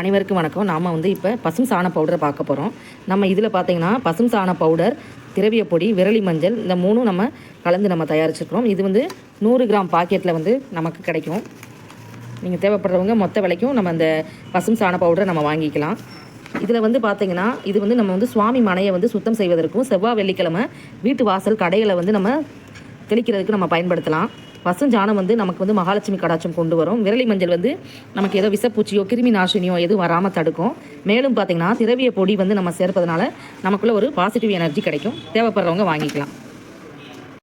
அனைவருக்கும் வணக்கம். நாம் வந்து இப்போ பசும் சாண பவுடரை பார்க்க போகிறோம் நம்ம இதில் பார்த்தீங்கன்னா பசும் சாண பவுடர் திரவிய பொடி விரலி மஞ்சள் இந்த மூணும் நம்ம கலந்து நம்ம தயாரிச்சிருக்கிறோம். இது வந்து நூறு கிராம் பாக்கெட்டில் வந்து நமக்கு கிடைக்கும். நீங்கள் தேவைப்படுறவங்க மொத்த விலைக்கும் நம்ம அந்த பசும் சாண பவுடரை நம்ம வாங்கிக்கலாம். இதில் வந்து பார்த்தீங்கன்னா இது வந்து நம்ம வந்து சுவாமி மனையை வந்து சுத்தம் செய்வதற்கும் செவ்வாய் வெள்ளிக்கிழமை வீட்டு வாசல் கடைகளை வந்து நம்ம தெளிக்கிறதுக்கு நம்ம பயன்படுத்தலாம். பசுஞ்சாணம் வந்து நமக்கு வந்து மகாலட்சுமி கடாட்சம் கொண்டு வரும். விரலி மஞ்சள் வந்து நமக்கு ஏதோ விசப்பூச்சியோ கிருமி நாசினியோ எதுவும் வராமல் தடுக்கும். மேலும் பார்த்தீங்கன்னா திரவிய பொடி வந்து நம்ம சேர்ப்பதனால நமக்குள்ளே ஒரு பாசிட்டிவ் எனர்ஜி கிடைக்கும். தேவைப்படுறவங்க வாங்கிக்கலாம்.